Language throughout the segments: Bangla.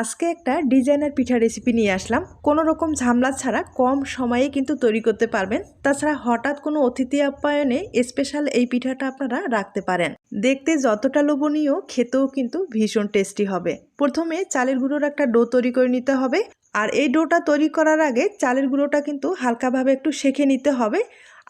আজকে একটা ডিজাইনার পিঠা রেসিপি নিয়ে আসলাম। কোনো রকম ঝামেলা ছাড়া কম সময়ে কিন্তু তৈরি করতে পারবেন। তাছাড়া হঠাৎ কোনো অতিথি আপ্যায়নে স্পেশাল এই পিঠাটা আপনারা রাখতে পারেন। দেখতে যতটা লোভনীয়, খেতেও কিন্তু ভীষণ টেস্টি হবে। প্রথমে চালের গুঁড়োর একটা ডো তৈরি করে নিতে হবে। আর এই ডোটা তৈরি করার আগে চালের গুঁড়োটা কিন্তু হালকাভাবে একটু সেঁকে নিতে হবে।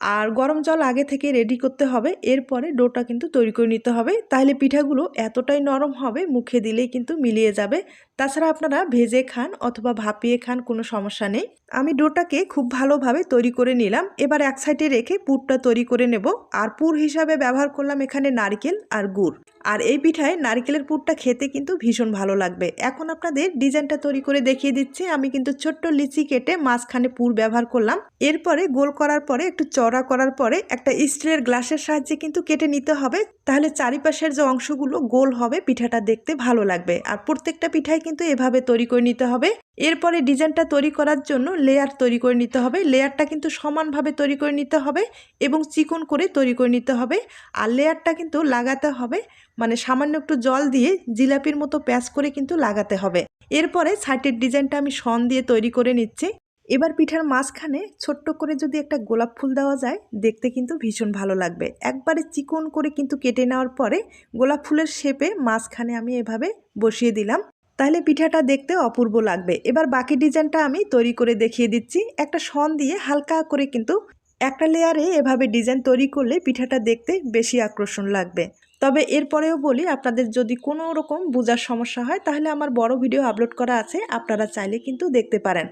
আর গরম জল আগে থেকে রেডি করতে হবে, এরপরে ডোটা কিন্তু তৈরি করে নিতে হবে। তাহলে পিঠাগুলো এতটাই নরম হবে, মুখে দিলেই কিন্তু মিলিয়ে যাবে। তাছাড়া আপনারা ভেজে খান অথবা ভাপিয়ে খান, কোনো সমস্যা নেই। আমি ডোটাকে খুব ভালোভাবে তৈরি করে নিলাম। এবার এক সাইডে রেখে পুরটা তৈরি করে নেব। আর পুর হিসাবে ব্যবহার করলাম এখানে নারকেল আর গুড়। আর এই পিঠায় নারকেলের পুরটা খেতে কিন্তু ভীষণ ভালো লাগবে। এখন আপনাদের ডিজাইনটা তৈরি করে দেখিয়ে দিচ্ছি। আমি কিন্তু ছোট্ট লিচি কেটে মাঝখানে পুর ব্যবহার করলাম। এরপরে গোল করার পরে, একটু চড়া করার পরে একটা স্টিলের গ্লাসের সাহায্যে কিন্তু কেটে নিতে হবে। তাহলে চারিপাশের যে অংশগুলো গোল হবে, পিঠাটা দেখতে ভালো লাগবে। আর প্রত্যেকটা পিঠাই কিন্তু এভাবে তৈরি করে নিতে হবে। এরপরে ডিজাইনটা তৈরি করার জন্য লেয়ার তৈরি করে নিতে হবে। লেয়ারটা কিন্তু সমানভাবে তৈরি করে নিতে হবে এবং চিকন করে তৈরি করে নিতে হবে। আর লেয়ারটা কিন্তু লাগাতে হবে মানে সামান্য একটু জল দিয়ে জিলাপির মতো প্যাচ করে কিন্তু লাগাতে হবে। এরপরে সাইটের ডিজাইনটা আমি শন দিয়ে তৈরি করে নিচ্ছি। এবার পিঠার মাঝখানে ছোট্ট করে যদি একটা গোলাপ ফুল দেওয়া যায়, দেখতে কিন্তু ভীষণ ভালো লাগবে। একবারে চিকন করে কিন্তু কেটে নেওয়ার পরে গোলাপ ফুলের শেপে মাঝখানে আমি এভাবে বসিয়ে দিলাম। তাহলে পিঠাটা দেখতে অপূর্ব লাগবে। এবার বাকি ডিজাইনটা আমি তৈরি করে দেখিয়ে দিচ্ছি। একটা সন দিয়ে হালকা করে কিন্তু একটা লেয়ারে এভাবে ডিজাইন তৈরি করলে পিঠাটা দেখতে বেশি আকর্ষণ লাগবে। তবে এরপরেও বলি, আপনাদের যদি কোনো রকম বোঝার সমস্যা হয়, তাহলে আমার বড় ভিডিও আপলোড করা আছে। আপনারা চাইলে কিন্তু দেখতে পারেন।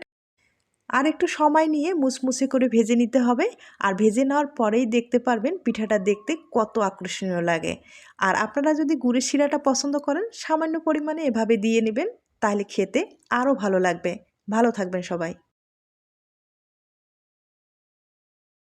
আর একটু সময় নিয়ে মুসমুসে করে ভেজে নিতে হবে। আর ভেজে নেওয়ার পরেই দেখতে পারবেন পিঠাটা দেখতে কত আকর্ষণীয় লাগে। আর আপনারা যদি গুড়ের শিরাটা পছন্দ করেন, সামান্য পরিমাণে এভাবে দিয়ে নেবেন, তাহলে খেতে আরও ভালো লাগবে। ভালো থাকবেন সবাই।